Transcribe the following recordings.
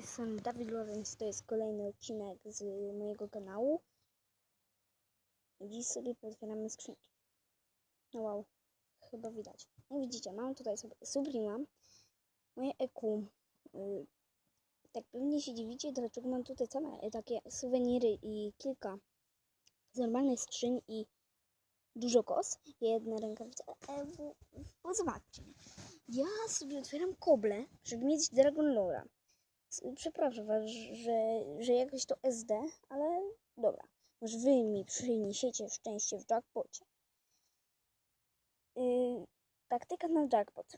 strony Dawid Lorenz, to jest kolejny odcinek z mojego kanału. Dziś sobie potwieramy skrzynki. No wow, chyba widać. Jak widzicie, mam tutaj sobie Sublima, moje EQ. Y, tak pewnie się dziwicie, dlaczego mam tutaj same takie suweniry i kilka z normalnych skrzyń i dużo kos, jedna rękawica, e, bo, bo zobaczcie, ja sobie otwieram koble, żeby mieć Dragon Lora. Przepraszam was, że, że jakoś to SD, ale dobra. Może wy mi przyniesiecie szczęście w jackpocie. Yy, taktyka na jackpot.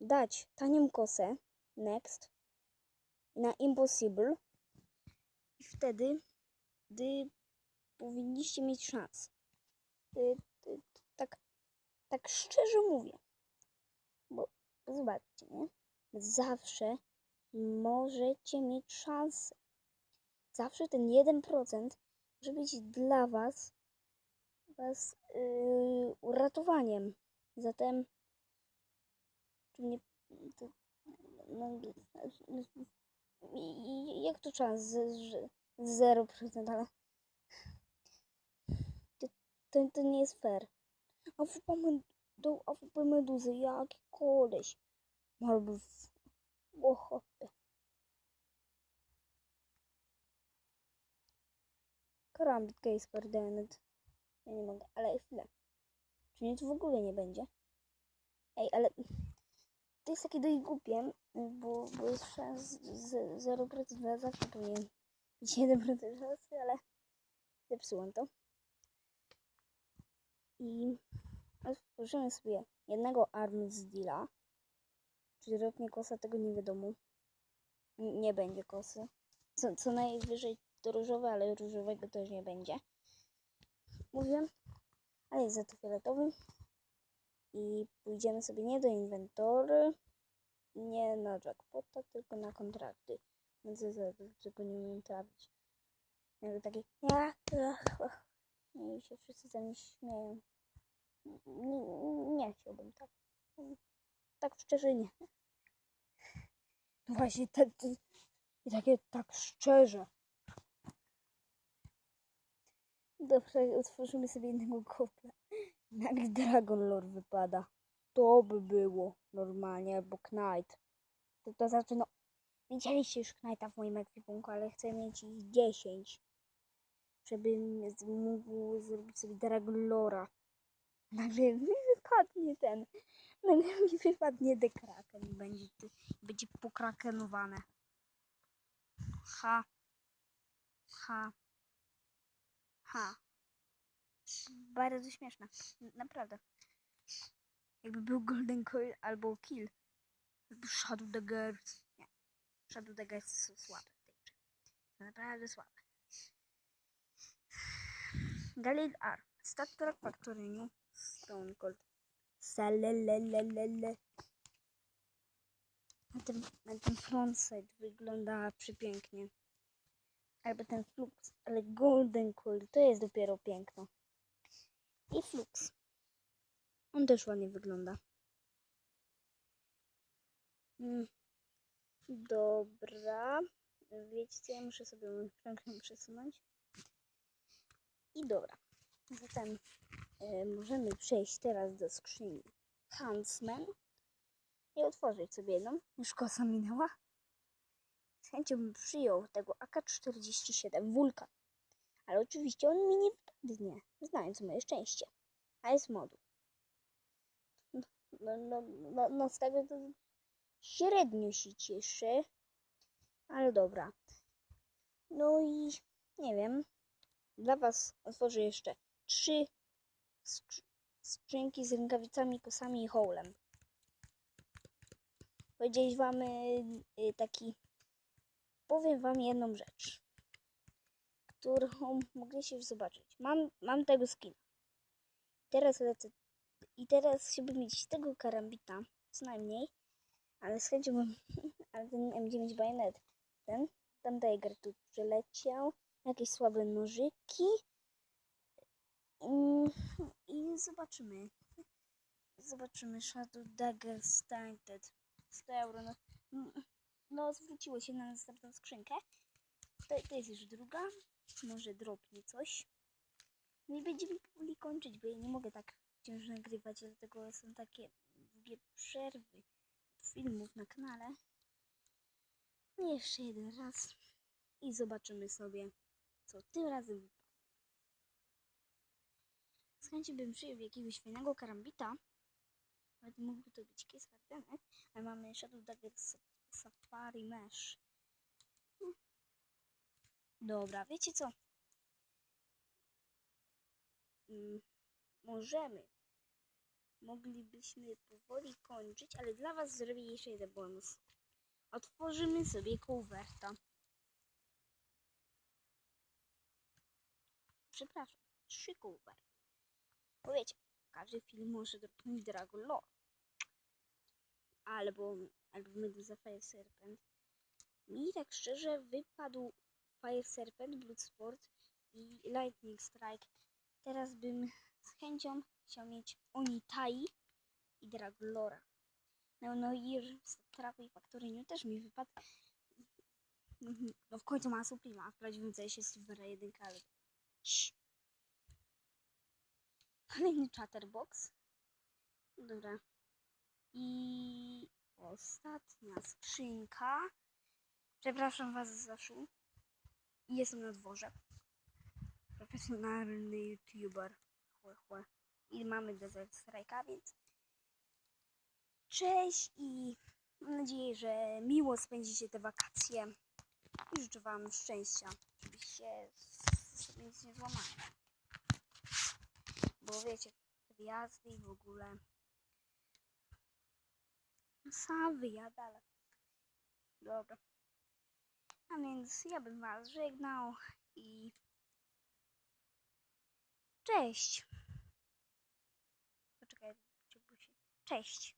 Dać tanią kosę, next, na impossible i wtedy, gdy powinniście mieć szansę. Yy, yy, tak, tak szczerze mówię. Bo, bo zobaczcie, nie? Zawsze możecie mieć szansę. Zawsze ten 1% może być dla Was, was yy, uratowaniem. Zatem, mnie. To, no, jak to czas? Z, z 0%, ale. To, to, to nie jest fair. A w do AWP Meduzy, jaki koleś. Albo w... O, chopie. Karambit case perdenet. Ja nie mogę, ale chwilę. Czy tu w ogóle nie będzie? Ej, ale to jest takie dość głupie, bo, bo jest szans z 0%, ja zawsze powinien być 1% szansy, ale zepsułem to. I otworzymy sobie jednego army z deala. Czy roknie kosa, tego nie wiadomo. N- Nie będzie kosy. Co, co najwyżej to różowe, ale różowego też nie będzie. Mówiłem, ale jest za to fioletowy. I pójdziemy sobie nie do inwentory, nie na jackpota, tylko na kontrakty. Więc ja za to tylko nie umiem trafić. Jakby takie ja, ja, ja. I się wszyscy ze mnie śmieją. Nie, nie chciałbym tak. Tak szczerze nie. No właśnie, te, te, takie tak szczerze. Dobrze, otworzymy sobie jednego kopla. Nagle Dragon Lore wypada. To by było normalnie, albo Knight. To, to znaczy, no, widzieliście już Knighta w moim ekwipunku, ale chcę mieć ich 10. Żebym mógł zrobić sobie Dragon Lora. Nagle wypadnie ten. Nagle mi wypadnie dekraken i będzie, będzie pokrakenowane. Ha. Ha. Ha. Bardzo śmieszne. Naprawdę. Jakby był Golden Coil albo Kill. Shadow Daggers. Nie. Shadow Daggers są słabe w tej grze. Naprawdę słabe. Galil R. Stat Track Factory Stone Cold. Salelelelele. A ten, a ten frontside wygląda przepięknie. Albo ten flux, ale golden coil to jest dopiero piękno. I flux. On też ładnie wygląda. Mm. Dobra. Wiecie co, ja muszę sobie mój przesunąć. I dobra. Zatem możemy przejść teraz do skrzyni Huntsman i otworzyć sobie jedną. Już kosa minęła. Z chęcią bym przyjął tego AK-47 Wulkan. Ale oczywiście on mi nie wpadnie, znając moje szczęście. A jest modu. No, no, no, no z tego to średnio się cieszę. Ale dobra. No i nie wiem. Dla Was otworzę jeszcze trzy skrzynki z rękawicami, kosami i hołem. Powiedzieć Wam y, y, taki powiem wam jedną rzecz, którą mogliście już zobaczyć. Mam, mam tego skina. Teraz lecę i teraz chciałbym mieć tego karambita, co najmniej, ale z chęcią ale ten M9 bajonet, ten, tam Tiger tu przyleciał, jakieś słabe nożyki i zobaczymy. Zobaczymy Shadow Dagger Stainted. 100 euro. No, no zwróciło się na następną skrzynkę. To, to jest już druga. Może dropnie coś. No i będziemy powoli kończyć, bo ja nie mogę tak wciąż nagrywać, dlatego są takie długie przerwy filmów na kanale. No jeszcze jeden raz i zobaczymy sobie, co tym razem. Z chęcią bym przyjął jakiegoś fajnego karambita, nawet mógłby to być Kies Hardenek, ale mamy Shadow Dagger Sa- Safari Mesh. No. Dobra, wiecie co? Mm, możemy. Moglibyśmy powoli kończyć, ale dla Was zrobię jeszcze jeden bonus. Otworzymy sobie kołwerta. Przepraszam, trzy kołwerty. Bo wiecie, każdy film może dotknąć Dragon Lore. Albo, albo Medusa Fire Serpent. Mi tak szczerze wypadł Fire Serpent, Bloodsport i Lightning Strike. Teraz bym z chęcią chciał mieć Onitai i Draglora. No, no i w Traku i Faktoryniu też mi wypadł. Mhm. No w końcu ma Suprema, w prawdziwym sensie Silvera 1, ale... Cii. Kolejny Chatterbox. Dobra. I ostatnia skrzynka. Przepraszam Was za szum. Jestem na dworze. Profesjonalny youtuber. Chłe, chłe. I mamy Desert Strike'a, więc cześć i mam nadzieję, że miło spędzicie te wakacje. I życzę Wam szczęścia. Oczywiście sobie nic nie złamałem. Bo wiecie, i w ogóle. Sam wyjadę, ale dobra. A więc ja bym Was żegnał i cześć. Poczekaj, cześć.